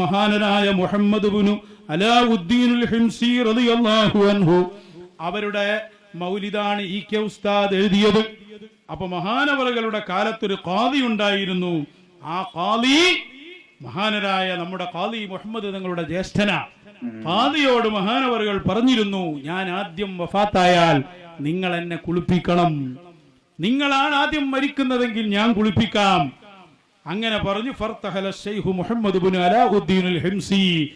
മഹാനരായ മുഹമ്മദ് ബുനു ഹിംസി റളിയല്ലാഹു അൻഹു അവരുടെ മൗലിദാണ് ഇ കെ ഉസ്താദ് എഴുതിയത്. അപ്പൊ മഹാനവറുകളുടെ കാലത്തൊരു കാതി ഉണ്ടായിരുന്നു. ആ കാതി മഹാനരായ നമ്മുടെ കാതി മുഹമ്മദ് തങ്ങളുടെ ജ്യേഷ്ഠന. കാതിയോട് മഹാനവറുകൾ പറഞ്ഞിരുന്നു ഞാൻ ആദ്യം വഫാത്തായാൽ നിങ്ങൾ എന്നെ കുളിപ്പിക്കണം. നിങ്ങളാണ് ആദ്യം മരിക്കുന്നതെങ്കിൽ ഞാൻ കുളിപ്പിക്കാം. അങ്ങനെ പറഞ്ഞു മുഹമ്മദ് ഹിംസി.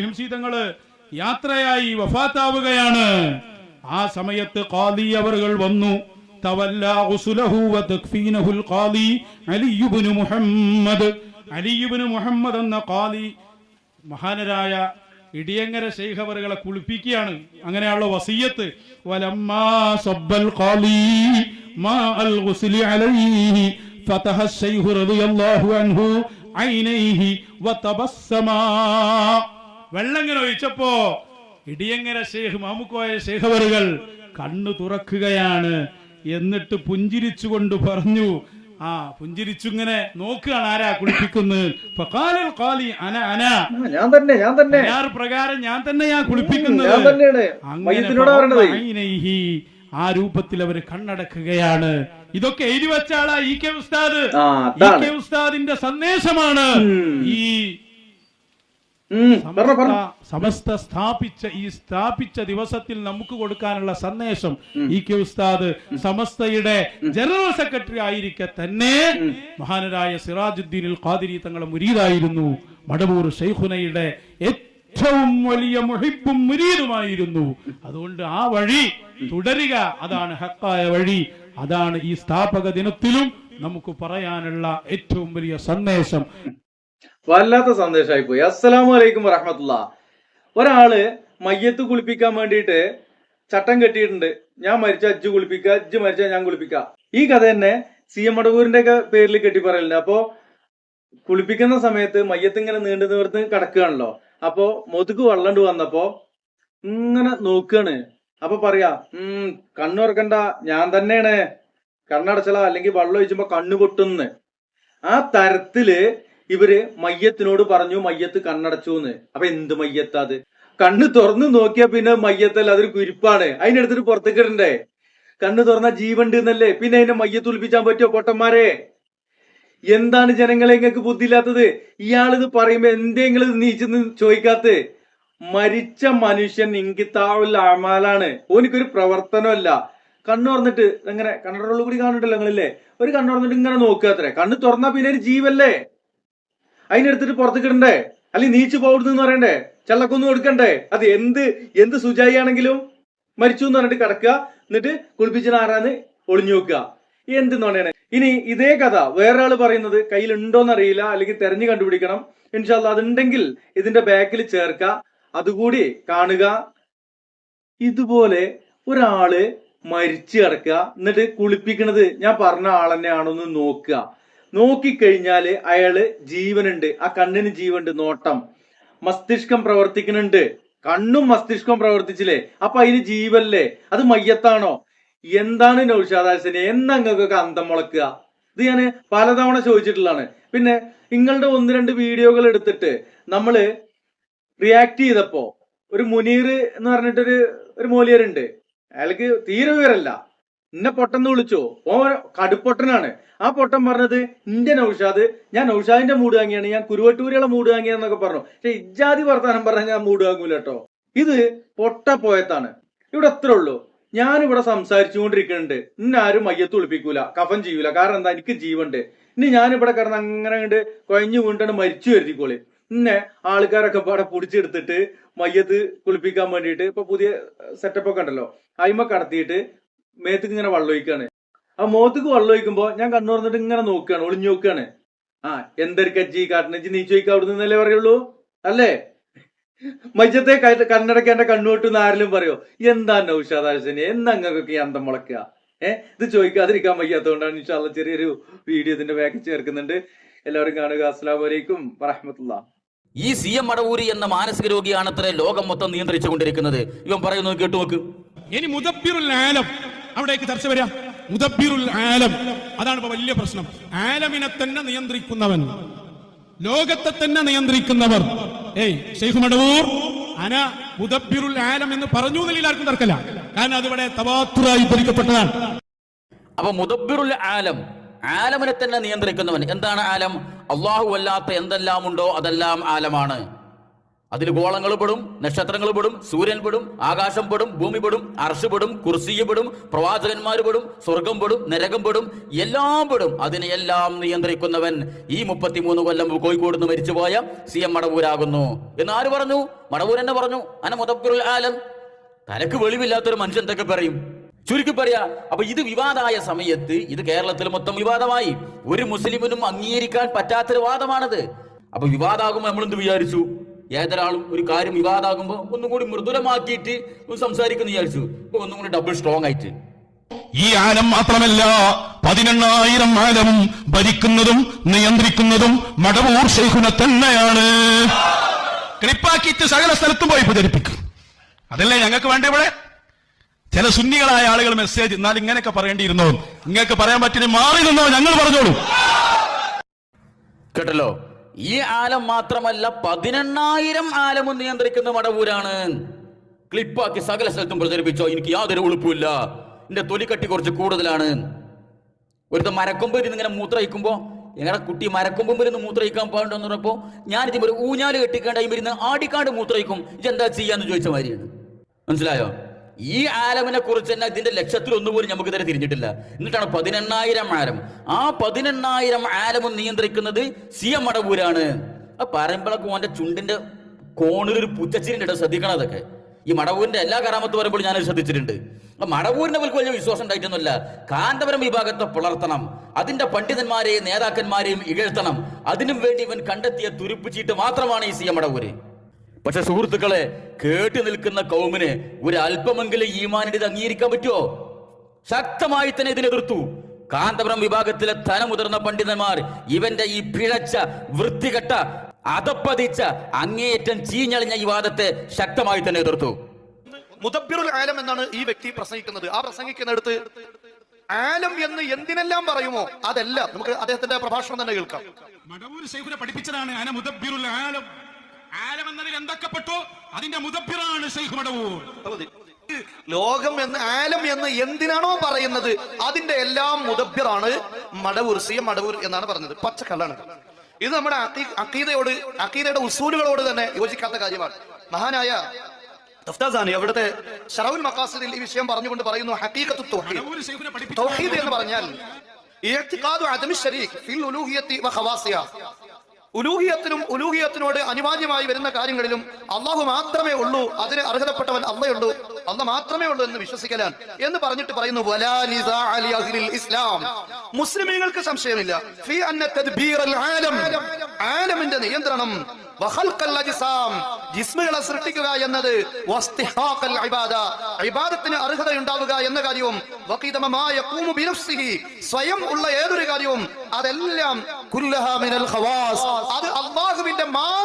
ഹിംസി തങ്ങൾ യാത്രയായി വഫാത്താവുകയാണ്. ആ സമയത്ത് ഖാദി അവറുകൾ വന്നു. ഉസുലഹു ഖാദി അലിയുബ്നു മുഹമ്മദ്. അലിയുബ്നു മുഹമ്മദ് എന്ന ഖാദി മഹാനരായ ഇടിയങ്ങര ശൈഖവറുകളെ കുളിപ്പിക്കുകയാണ്. അങ്ങനെയുള്ള വസീയത്ത്. വലമ്മാ സബ്ബൽ ഖാദി അലൈഹി ഫതഹ رضي റളിയല്ലാഹു അൻഹു ഐനൈഹി വതബസ്സമാ. വെള്ളങ്ങനെ ഒഴിച്ചപ്പോ ഇടിയങ്ങര ശൈഖ് മാമുക്കോയ ശൈഖവറുകൾ കണ്ണു തുറക്കുകയാണ്. എന്നിട്ട് പുഞ്ചിരിച്ചുകൊണ്ട് പറഞ്ഞു ആ പുഞ്ചിരിച്ചിങ്ങനെ നോക്കുകയാണ് ആരാ കുളിപ്പിക്കുന്നത്? പ്രകാരം ഞാൻ തന്നെയാ കുളിപ്പിക്കുന്നത്. അങ്ങനെ ആ രൂപത്തിൽ അവർ കണ്ണടക്കുകയാണ്. ഇതൊക്കെ എഴുതി വെച്ച ആളാ ഇ കെ ഉസ്താദ്. ഇ കെ ഉസ്താദിന്റെ സന്ദേശമാണ്. ഈ സമസ്ത സ്ഥാപിച്ച ഈ സ്ഥാപിച്ച ദിവസത്തിൽ നമുക്ക് കൊടുക്കാനുള്ള സന്ദേശം ഇ കെ ഉസ്താദ് സമസ്തയുടെ ജനറൽ സെക്രട്ടറി ആയിരിക്കെ തന്നെ മഹാനരായ സിറാജുദ്ദീനിൽ ഖാദിരി തങ്ങളെ മുരീദായിരുന്നു. മടവൂർ ഷെയ്ഖുനയുടെ ഏറ്റവും വലിയ മുഹിബും മുരീതുമായിരുന്നു അതുകൊണ്ട് ആ വഴി തുടരുക അതാണ് ഹക്കായ വഴി. അതാണ് ഈ സ്ഥാപക ദിനത്തിലും നമുക്ക് പറയാനുള്ള ഏറ്റവും വലിയ സന്ദേശം. വല്ലാത്ത സന്ദേശമായി പോയി അസ്സലാമു അലൈക്കും വറഹമത്തുള്ള. ഒരാൾ മയ്യത്ത് കുളിപ്പിക്കാൻ വേണ്ടിയിട്ട് ചട്ടം കെട്ടിയിട്ടുണ്ട്. ഞാൻ മരിച്ച അജ്ജ് കുളിപ്പിക്കുക അജ്ജ് മരിച്ച ഞാൻ കുളിപ്പിക്കുക. ഈ കഥ തന്നെ സി എം മടവൂരിന്റെ ഒക്കെ പേരിൽ കെട്ടി പറയലുണ്ട് അപ്പോ കുളിപ്പിക്കുന്ന സമയത്ത് മയ്യത്ത് ഇങ്ങനെ നീണ്ടു നിവർത്ത് കിടക്കുകയാണല്ലോ. അപ്പോ മുതുക്ക് വള്ളണ്ട് വന്നപ്പോ ഇങ്ങനെ നോക്കുകയാണ് അപ്പൊ പറയാ ഉം കണ്ണുറക്കണ്ട ഞാൻ തന്നെയാണ്. കണ്ണടച്ചല അല്ലെങ്കിൽ വള്ളം ഒഴിച്ചുമ്പോ കണ്ണു പൊട്ടുന്ന്. ആ തരത്തിൽ ഇവർ മയ്യത്തിനോട് പറഞ്ഞു മയ്യത്ത് കണ്ണടച്ചു എന്ന് അപ്പൊ എന്ത് മയ്യത്താ അത്? കണ്ണ് തുറന്നു നോക്കിയാ പിന്നെ മയ്യത്തല്ല അതൊരു കുരിപ്പാണ്. അതിനെടുത്തിട്ട് പുറത്തേക്ക് ഇടണ്ടേ? കണ്ണ് തുറന്ന ജീവണ്ട് എന്നല്ലേ പിന്നെ അതിനെ മയ്യത്ത് ഒളിപ്പിച്ചാൻ പറ്റുമോ പൊട്ടന്മാരെ? എന്താണ് ജനങ്ങളെ ഇങ്ങക്ക് ബുദ്ധിയില്ലാത്തത്? ഇയാളിത് പറയുമ്പോ എന്തെങ്കിലും നീച്ചെന്ന് ചോദിക്കാത്ത മരിച്ച മനുഷ്യൻ ഇങ്കിത്താവുൽ അമാലാണ്. ഓനിക്കൊരു പ്രവർത്തനമല്ല. കണ്ണു തുറന്നിട്ട് എങ്ങനെ കണ്ണടറുള്ള കൂടി കാണുന്നുണ്ടല്ലോ നിങ്ങളില്ലേ? ഒരു കണ്ണു തുറന്നിട്ട് ഇങ്ങനെ നോക്കുക അത്രേ. കണ്ണ് തുറന്നാ പിന്നെ ഒരു ജീവല്ലേ? അതിനെടുത്തിട്ട് പുറത്തേക്ക് കിടണ്ടേ അല്ലെങ്കിൽ നീച്ചു പോകരുതെന്ന് പറയണ്ടേ? ചെള്ളക്കൊന്നും കൊടുക്കണ്ടേ അത് എന്ത് എന്ത് സുജായി ആണെങ്കിലും മരിച്ചു എന്ന് പറഞ്ഞിട്ട് കിടക്കുക. എന്നിട്ട് കുളിപ്പിച്ചിട്ട് ആരാന്ന് ഒളിഞ്ഞു നോക്കുക എന്തെന്നാണ്? ഇനി ഇതേ കഥ വേറെ ആൾ പറയുന്നത് കയ്യിലുണ്ടോന്ന് അറിയില്ല അല്ലെങ്കിൽ തെരഞ്ഞു കണ്ടുപിടിക്കണം. ഇൻഷാല്ല അതുണ്ടെങ്കിൽ ഇതിന്റെ ബാക്കിൽ ചേർക്ക അതുകൂടി കാണുക. ഇതുപോലെ ഒരാൾ മരിച്ചു കിടക്കുക. എന്നിട്ട് കുളിപ്പിക്കണത് ഞാൻ പറഞ്ഞ ആൾ തന്നെയാണോന്ന് നോക്കുക. നോക്കിക്കഴിഞ്ഞാൽ അയാൾ ജീവനുണ്ട്. ആ കണ്ണിന് ജീവനുണ്ട് നോട്ടം. മസ്തിഷ്കം പ്രവർത്തിക്കുന്നുണ്ട്. കണ്ണും മസ്തിഷ്കവും പ്രവർത്തിച്ചില്ലേ? അപ്പൊ അതിന് ജീവല്ലേ അത് മയ്യത്താണോ? എന്താണ് നൗഷാദാസിനെ? എന്നങ്ങൾക്കൊക്കെ അന്തം മുളക്കുക. ഇത് ഞാൻ പലതവണ ചോദിച്ചിട്ടുള്ളതാണ്. പിന്നെ നിങ്ങളുടെ ഒന്ന് രണ്ട് വീഡിയോകൾ എടുത്തിട്ട് നമ്മൾ റിയാക്ട് ചെയ്തപ്പോ ഒരു മുനീർ എന്ന് പറഞ്ഞിട്ടൊരു ഒരു മൂലിയരുണ്ട്. അയാൾക്ക് തീരെ വിവരല്ല എന്നെ പൊട്ടെന്ന് വിളിച്ചോ? ഓ കടുപ്പൊട്ടനാണ്. ആ പൊട്ടൻ പറഞ്ഞത് ഇന്റെ നൗഷാദ് ഞാൻ നൗഷാദിന്റെ മൂട് വാങ്ങിയാണ്. ഞാൻ കുരുവട്ടൂരികളെ മൂട് വാങ്ങിയാന്നൊക്കെ പറഞ്ഞു. പക്ഷെ ഇജാതി വർത്താനം പറഞ്ഞാൽ ഞാൻ മൂട് വാങ്ങൂല കേട്ടോ. ഇത് പൊട്ട പോയത്താണ്. ഇവിടെ അത്രേ ഉള്ളൂ. ഞാനിവിടെ സംസാരിച്ചുകൊണ്ടിരിക്കുന്നുണ്ട്. ഇന്നെ ആരും മയ്യത്ത് ഒളിപ്പിക്കൂല കഫൻ ചെയ്യൂല. കാരണം എന്താ? എനിക്ക് ജീവണ്ട്. ഇനി ഞാനിവിടെ കിടന്ന് അങ്ങനെ കണ്ട് കുഴഞ്ഞു വീണ്ടാണ് മരിച്ചു വരുത്തിക്കോളി ഇന്നെ ആൾക്കാരൊക്കെ ഇവിടെ പിടിച്ചെടുത്തിട്ട് മയ്യത്ത് കുളിപ്പിക്കാൻ വേണ്ടിയിട്ട് ഇപ്പൊ പുതിയ സെറ്റപ്പ് ഒക്കെ ഉണ്ടല്ലോ. അയിമ കടത്തിയിട്ട് മേത്തേക്ക് ഇങ്ങനെ വെള്ളം ഒഴിക്കാണ്. ആ മോത്തേക്ക് വെള്ളം ഒഴിക്കുമ്പോ ഞാൻ കണ്ണു തുറന്നിട്ട് ഇങ്ങനെ നോക്കുകയാണ് ഒളിഞ്ഞു നോക്കുകയാണ് ആ എന്തൊരു കാട്ടണജി നീ ചോദിക്കുക അവിടെ നിന്നല്ലേ പറയുള്ളൂ? അല്ലേ? മജ്ജത്തെ കണ്ണടക്കേണ്ട കണ്ണുകൊട്ടെന്ന് ആരെങ്കിലും പറയോ? എന്താ നൗഷാദാശനെ എന്നങ്ങൾക്കൊക്കെ ഈ അന്തം മുളക്കുക ഏഹ് ഇത് ചോദിക്കാതിരിക്കാൻ വയ്യാത്തതുകൊണ്ടാണ് ഇൻഷാല്ല ചെറിയൊരു വീഡിയോ ഇതിന്റെ ബാക്ക് ചേർക്കുന്നുണ്ട്. എല്ലാവരും കാണുക. അസ്സാം വലൈക്കും വറഹമത്തുള്ള. ഈ സി എം മടവൂരി എന്ന മാനസിക രോഗിയാണ് അത്ര ലോകം മൊത്തം നിയന്ത്രിച്ചു കൊണ്ടിരിക്കുന്നത്. ഇവൻ പറയുന്നത് കേട്ടു നോക്ക്. ഇനി മുദബിറുൽ ആലം. അവിടേക്ക് ചർച്ച വരാം. മുദബിറുൽ ആലം. അതാണ് ഇപ്പൊ വലിയ പ്രശ്നം. ആലമിനെ തന്നെ നിയന്ത്രിക്കുന്നവൻ. ലോകത്തെ തന്നെ നിയന്ത്രിക്കുന്നവർ. ഏയ് ഷെയ്ഖ് മടവൂർ അന മുദബ്ബിറുൽ ആലം എന്ന് പറഞ്ഞു എന്നതിൽ ആർക്കും തർക്കല്ല കാരണം അതിവിടെ തവാത്തുറായി ധരിക്കപ്പെട്ടതാണ് അപ്പൊ മുദബ്ബിറുൽ ആലം ആലമിനെ തന്നെ നിയന്ത്രിക്കുന്നവൻ. എന്താണ് ആലം? അള്ളാഹു അല്ലാത്ത എന്തെല്ലാം ഉണ്ടോ അതെല്ലാം ആലമാണ്. അതിൽ ഗോളങ്ങൾ പെടും നക്ഷത്രങ്ങൾ പെടും സൂര്യൻ പെടും ആകാശം പെടും ഭൂമി പെടും അർഷ് പെടും കുർസിയ പെടും പ്രവാചകന്മാർ പെടും സ്വർഗം പെടും നരകം പെടും എല്ലാം പെടും. അതിനെയെല്ലാം നിയന്ത്രിക്കുന്നവൻ ഈ മുപ്പത്തിമൂന്ന് കൊല്ലം കോഴിക്കോട് നിന്ന് മരിച്ചുപോയ സി എം മടവൂരാകുന്നു. എന്ന് ആര് പറഞ്ഞു? മടവൂർ എന്നെ പറഞ്ഞു. അന മുദബ്ബിറുൽ ആലം. തനക്ക് വെളിവില്ലാത്തൊരു മനുഷ്യൻ എന്തൊക്കെ പറയും? ചുരുക്കി പറയാ അപ്പൊ ഇത് വിവാദമായ സമയത്ത് ഇത് കേരളത്തിൽ മൊത്തം വിവാദമായി. ഒരു മുസ്ലിമിനും അംഗീകരിക്കാൻ പറ്റാത്തൊരു വാദമാണത്. അപ്പൊ വിവാദമാകുമ്പോൾ നമ്മൾ എന്ത് വിചാരിച്ചു? ഏതൊരാളും ഒരു കാര്യം വിവാദമാകുമ്പോ ഒന്നും കൂടി മൃദുലമാക്കിയിട്ട് ഒന്ന് സംസാരിക്കുന്നു വിചാരിച്ചു. ഇപ്പൊ ഒന്നും കൂടി ഡബിൾ സ്ട്രോങ് ആയിട്ട്. ഈ ആലം മാത്രമല്ല പതിനെണ്ണായിരം ആലം ഭരിക്കുന്നതും നിയന്ത്രിക്കുന്നതും മടവൂർ ശൈഖുനെ തന്നെയാണ്. ക്ലിപ്പാക്കിയിട്ട് സകല സ്ഥലത്തും പോയി പ്രചരിപ്പിക്കും. അതല്ലേ ഞങ്ങൾക്ക് വേണ്ട ഇവിടെ? ചില സുന്നികളായ ആളുകൾ മെസ്സേജ് എന്നാൽ ഇങ്ങനെയൊക്കെ പറയേണ്ടിയിരുന്നോ? നിങ്ങൾക്ക് പറയാൻ പറ്റില്ല മാറി നിന്നോ ഞങ്ങൾ പറഞ്ഞോളൂ. കേട്ടല്ലോ? ഈ ആലം മാത്രമല്ല പതിനെണ്ണായിരം ആലമും നിയന്ത്രിക്കുന്ന മടവൂരാണ്. ക്ലിപ്പാക്കി സകല സ്ഥലത്തും പ്രചരിപ്പിച്ചോ എനിക്ക് യാതൊരു ഉളുപ്പില്ല എന്റെ തൊലിക്കട്ടി കുറച്ച് കൂടുതലാണ്. ഒരുത്ത മരക്കൊമ്പിൽ നിന്ന് ഇങ്ങനെ മൂത്രയിക്കുമ്പോ ഞങ്ങളുടെ കുട്ടി മരക്കൊമ്പിൽ നിന്ന് മൂത്രയിക്കാൻ പാടുണ്ടെന്ന് പറഞ്ഞപ്പോ ഞാൻ ഇതിന് ഒരു ഊഞ്ഞാൽ കെട്ടിക്കേണ്ട ഇരുന്ന് ആടിക്കാണ്ട് മൂത്രയിക്കും ഇതെന്താ ചെയ്യാന്ന് ചോദിച്ച മാതിരിയാണ്. മനസ്സിലായോ? ഈ ആലമിനെ കുറിച്ച് തന്നെ ഇതിന്റെ ലക്ഷത്തിൽ ഒന്നുപോലും നമുക്ക് ഇതുവരെ തിരിഞ്ഞിട്ടില്ല. എന്നിട്ടാണ് പതിനെണ്ണായിരം ആലം. ആ പതിനെണ്ണായിരം ആലമും നിയന്ത്രിക്കുന്നത് സി എം മടവൂരാണ് ആ പറയുമ്പോഴൊക്കെ ഓന്റെ ചുണ്ടിന്റെ പുച്ചച്ചിരിന്റെ ഇടം ശ്രദ്ധിക്കണം അതൊക്കെ. ഈ മടവൂരിന്റെ എല്ലാ കറാമത്ത് വരുമ്പോൾ ഞാൻ ശ്രദ്ധിച്ചിട്ടുണ്ട്. മടവൂരിനെ പോലും വലിയ വിശ്വാസം ഉണ്ടായിട്ടൊന്നുമില്ല. കാന്തപുരം വിഭാഗത്തെ പുലർത്തണം. അതിന്റെ പണ്ഡിതന്മാരെയും നേതാക്കന്മാരെയും ഇകഴ്ത്തണം. അതിനും വേണ്ടി ഇവൻ കണ്ടെത്തിയ തുരുപ്പ് ചീട്ട് മാത്രമാണ് ഈ സി എം മടവൂര് പക്ഷെ സുഹൃത്തുക്കളെ കേട്ടു നിൽക്കുന്ന കൗമിന് ഒരു അല്പമെങ്കിലും ഈമാനിന് ഇത് അംഗീകരിക്കാൻ പറ്റുമോ ശക്തമായി തന്നെ ഇതിനെതിർത്തു കാന്തപുരം വിഭാഗത്തിലെ തലമുതിർന്ന പണ്ഡിതന്മാർ ഇവന്റെ ഈ പിഴച്ച വൃത്തികെട്ട അതപ്പതിച്ച അങ്ങേയറ്റം ചീഞ്ഞളിഞ്ഞ ഈ വാദത്തെ ശക്തമായി തന്നെ എതിർത്തു. മുതബിറുൽ ആലം എന്നാണ് ഈ വ്യക്തി പ്രസംഗിക്കുന്നത്. ആ പ്രസംഗിക്കുന്നിടത്ത് ആലം എന്ന് എന്തിനെല്ലാം പറയുമോ? അതെല്ലാം നമുക്ക് അദ്ദേഹത്തിന്റെ പ്രഭാഷണം തന്നെ കേൾക്കാം. മടവൂർ പഠിപ്പിച്ചതാണ് ആലം. ആലം എന്തൊക്കെപ്പെട്ടു എന്തൊക്കെ പെട്ടു? അതിന്റെ മുതപ്പിറാണ് ഷെയ്ഖ് മടവൂർ. ലോകം എന്ന് ആലം എന്ന് എന്തിനാണോ പറയുന്നത്? അതിന്റെ എല്ലാം മുതബ്യറാണ് മടവൂർ സി എം മടവൂർ എന്നാണ് പറഞ്ഞത്. പച്ചക്കള്ളാണ് ഇത് നമ്മുടെ അക്കീതയോട് അക്കീതയുടെ ഉസൂലുകളോട് തന്നെ യോജിക്കാത്ത കാര്യമാണ്. മഹാനായ തഫ്താസാനി അവിടുത്തെ ഷറവുൽ മക്കാസിദിൽ ഈ വിഷയം പറഞ്ഞുകൊണ്ട് പറയുന്നു ഹക്കീകത്ത് തൗഹീദ്. എന്ന് പറഞ്ഞാൽ ഫിൽ ഉലൂഹിയത്തിനും ഉലൂഹിയത്തിനോട് അനിവാര്യമായി വരുന്ന കാര്യങ്ങളിലും അള്ളാഹു മാത്രമേ ഉള്ളൂ അതിന് അർഹതപ്പെട്ടവൻ അള്ളയുള്ളൂ അള്ള മാത്രമേ ഉള്ളൂ എന്ന് വിശ്വസിക്കലാണ്. എന്ന് പറഞ്ഞിട്ട് പറയുന്നു ഇസ്ലാം. മുസ്ലിമീങ്ങൾക്ക് സംശയമില്ല. ആലമിന്റെ നിയന്ത്രണം ജിസ്മുകളെ സൃഷ്ടിക്കുക എന്നത് അഭിബാദത്തിന് അർഹത ഉണ്ടാവുക എന്ന കാര്യവും മാ സ്വയം ഉള്ള ഏതൊരു കാര്യവും അതെല്ലാം അത് അള്ളാഹുവിന്റെ മാത്രം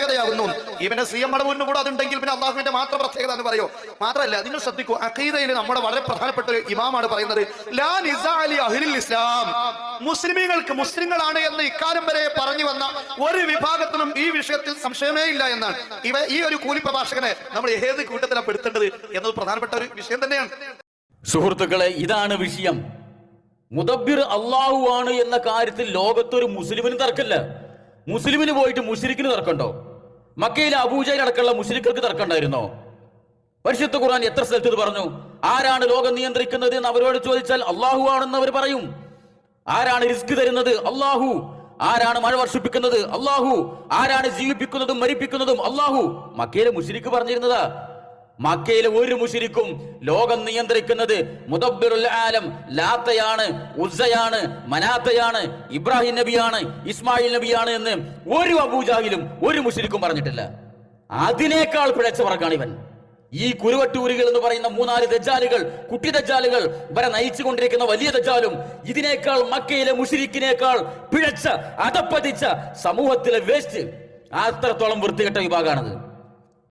പ്രത്യേകതയാകുന്നു. ഇവനെ സി എം കൂടെ അതുണ്ടെങ്കിൽ പിന്നെ അള്ളാഹുവിന്റെ മാത്രം പ്രത്യേകത എന്ന് പറയോ. മാത്രമല്ല നിങ്ങൾ ശ്രദ്ധിക്കൂ അഖീദയിൽ നമ്മുടെ വളരെ പ്രധാനപ്പെട്ട ഒരു ഇമാമാണ് പറയുന്നത് ലാ നിസാ അലി അഹ്ലിൽ ഇസ്ലാം. മുസ്ലിമീങ്ങൾക്ക് മുസ്ലിങ്ങളാണ് എന്ന് ഇക്കാലം വരെ പറഞ്ഞു വന്ന ഒരു വിഭാഗത്തിനും ഈ വിഷയത്തിൽ സംശയമേ ഇല്ല എന്നാണ്. ഇവ ഈ ഒരു കൂലി പ്രഭാഷകനെ നമ്മൾ ഏത് കൂട്ടത്തിലാണ് പെടുത്തേണ്ടത് എന്നത് പ്രധാനപ്പെട്ട ഒരു വിഷയം തന്നെയാണ്. സുഹൃത്തുക്കളെ ഇതാണ് വിഷയം. മുദബ്ബിർ അള്ളാഹു ആണ് എന്ന കാര്യത്തിൽ ലോകത്തൊരു മുസ്ലിമിന് തർക്കമില്ല. മുസ്ലിമിന് പോയിട്ട് മുസ്ലിക്കിന് തർക്കമുണ്ടോ? മക്കയിലെ അബൂജയിൽ അടക്കമുള്ള മുസ്ലിക്കൾക്ക് തർക്കമുണ്ടായിരുന്നോ? പരിശുദ്ധ ഖുർആൻ എത്ര സ്ഥലത്ത് പറഞ്ഞു? ആരാണ് ലോകം നിയന്ത്രിക്കുന്നത് എന്ന് അവരോട് ചോദിച്ചാൽ അള്ളാഹു ആണെന്ന് അവർ പറയും. ആരാണ് റിസ്ക് തരുന്നത്? അള്ളാഹു ആരാണ് മഴ വർഷിപ്പിക്കുന്നത്? അള്ളാഹു ആരാണ് ജീവിപ്പിക്കുന്നതും മരിപ്പിക്കുന്നതും? അള്ളാഹു മക്കയിലെ മുസ്ലിക്ക് പറഞ്ഞിരുന്നതാ. മക്കയിലെ ഒരു മുഷിരിക്കും ലോകം നിയന്ത്രിക്കുന്നത് മുദബ്ബിറുൽ ആലം ലാത്തയാണ് ഉസയാണ് മനാത്തയാണ് ഇബ്രാഹിം നബിയാണ് ഇസ്മായിൽ നബിയാണ് എന്ന് ഒരു അബൂജാഹിലും ഒരു മുഷിരിക്കും പറഞ്ഞിട്ടില്ല. അതിനേക്കാൾ പിഴച്ച ഇവൻ. ഈ കുരുവട്ടൂരികൾ എന്ന് പറയുന്ന മൂന്നാൽ ദജാലുകൾ കുട്ടി ദജാലുകൾ വരെ നയിച്ചു കൊണ്ടിരിക്കുന്ന വലിയ ദജാലും ഇതിനേക്കാൾ മക്കയിലെ മുഷിരിക്കിനേക്കാൾ പിഴച്ച അതപ്പതിച്ച സമൂഹത്തിലെ വേസ്റ്റ് അത്രത്തോളം വൃത്തികെട്ട വിഭാഗമാണത്